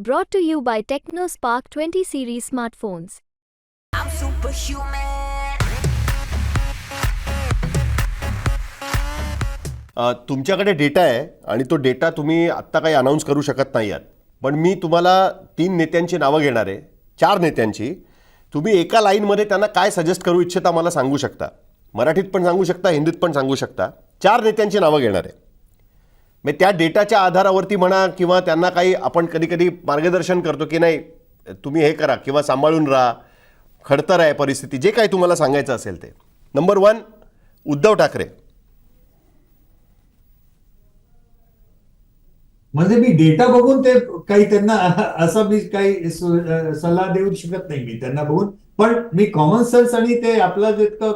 Brought to you by TechnoSpark 20 series smartphones. I'm superhuman. अ, तुमच्याकडे data आहे आणि तो डेटा तुम्ही आत्ता काही अनाऊन्स करू शकत नाही आहात. पण मी तुम्हाला तीन नेत्यांची नावं घेणार आहे चार नेत्यांची. तुम्ही एका लाईनमध्ये त्यांना काय सजेस्ट करू इच्छिता मला सांगू शकता. मराठीत पण सांगू शकता हिंदीत पण सांगू शकता. चार नेत्यांची नावं घेणार आहे. मग त्या डेटाच्या आधारावरती म्हणा किंवा त्यांना काही आपण कधी कधी मार्गदर्शन करतो की नाही तुम्ही हे करा किंवा सांभाळून राहा खडतर आहे परिस्थिती जे काही तुम्हाला सांगायचं असेल ते. Number one Uddhav Thackeray. म्हणजे मी डेटा बघून ते काही त्यांना असं मी काही सल्ला देऊ शकत नाही मी त्यांना बघून. पण मी कॉमन सेन्स आणि ते आपलं जितकं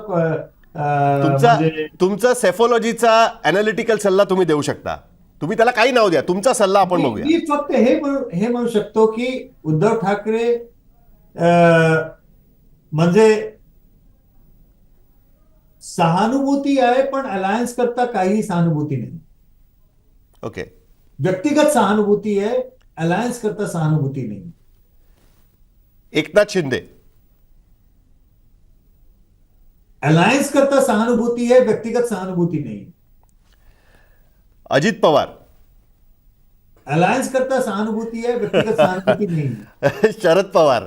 तुमचा म्हणजे तुमचा सेफोलॉजीचा अनालिटिकल सल्ला तुम्ही देऊ शकता. तुम्ही त्याला काही नाव द्या तुमचा सल्ला आपण बघूया. मी फक्त हे हे म्हणू शकतो की उद्धव ठाकरे म्हणजे सहानुभूती आहे पण अलायन्स करता काही सहानुभूती नाही. ओके व्यक्तिगत सहानुभूती आहे अलायन्स करता सहानुभूती नाही. एकनाथ शिंदे. अलायन्स करता सहानुभूती आहे व्यक्तिगत सहानुभूती नाही. अजित पवार. अलायन्स करता सहानुभूती आहे व्यक्तिगत सहानुभूती नाही. शरद पवार.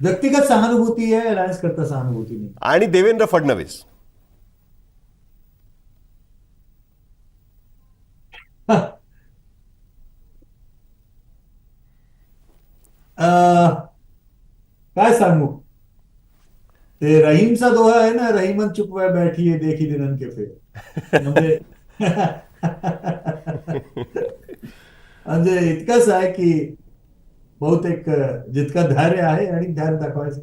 व्यक्तिगत सहानुभूती आहे अलायन्स करता सहानुभूती नाही. आणि देवेंद्र फडणवीस. अं, काय सांगू? ते रहीमचा दोहा आहे ना रहीमन चुप वे बैठी है देखी दिनन के फेर म्हणजे म्हणजे इतकंच आहे की बहुतेक जितकं धैर्य आहे आणि धैर्य दाखवायचं.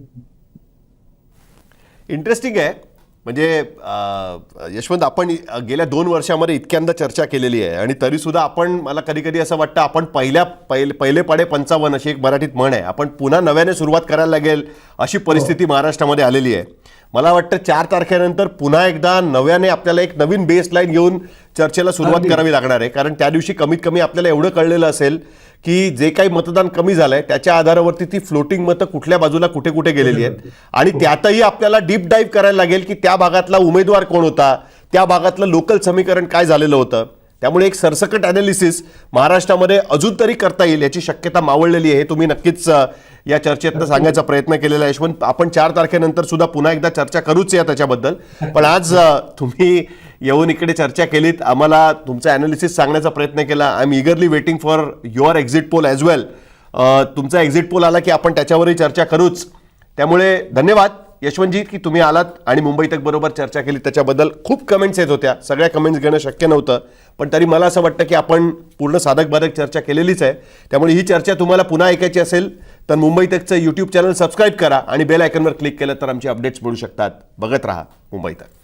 इंटरेस्टिंग आहे. म्हणजे यशवंत आपण गेल्या दोन वर्षामध्ये इतक्यांदा चर्चा केलेली आहे. आणि तरीसुद्धा आपण मला कधी कधी असं वाटतं आपण पहिल्या पहिले पहिले पाडे पंचावन्न अशी एक मराठीत म्हण आहे. आपण पुन्हा नव्याने सुरुवात करायला लागेल अशी परिस्थिती महाराष्ट्रामध्ये आलेली आहे. मला वाटतं चार तारखेनंतर पुन्हा एकदा नव्याने आपल्याला एक नवीन बेस लाईन घेऊन चर्चेला सुरुवात. करावी लागणार आहे. कारण त्या दिवशी कमीत कमी आपल्याला एवढं कळलेलं असेल की जे काही मतदान कमी झालंय त्याच्या आधारावरती ती फ्लोटिंग मतं कुठल्या बाजूला कुठे कुठे गेलेली आहेत. आणि त्यातही आपल्याला डीप डाईव्ह करायला लागेल की त्या भागातला उमेदवार कोण होता त्या भागातलं लोकल समीकरण काय झालेलं होतं. त्यामुळे एक सरसकट अनालिसिस महाराष्ट्रामध्ये अजून तरी करता येईल याची शक्यता मावळलेली आहे. तुम्ही नक्कीच या चर्चेतनं सांगायचा प्रयत्न केलेला यशवंत. आपण चार तारखेनंतर सुद्धा पुन्हा एकदा चर्चा करूच या त्याच्याबद्दल. पण आज तुम्ही येऊन इकडे चर्चा केलीत. आम्हाला तुमचा अनालिसिस सांगण्याचा प्रयत्न केला. I am eagerly waiting for your exit poll as well तुमचा एक्झिट पोल आला की आपण त्याच्यावरही चर्चा करूच. त्यामुळे धन्यवाद यशवंतजी की तुम्ही आलात आणि मुंबई तक बरोबर चर्चा केली. त्याच्याबद्दल खूप कमेंट्स येत होत्या. सगळ्या कमेंट्स घेणं शक्य नव्हतं. पण तरी मला असं वाटतं की आपण पूर्ण साधक बाधक चर्चा केलेलीच आहे. त्यामुळे ही चर्चा तुम्हाला पुन्हा ऐकायची असेल. तर मुंबई तकचं यूट्यूब चॅनल सबस्क्राईब करा आणि बेल आयकनवर क्लिक केलं तर आमचे अपडेट्स मिळू शकतात. बघत राहा मुंबई तक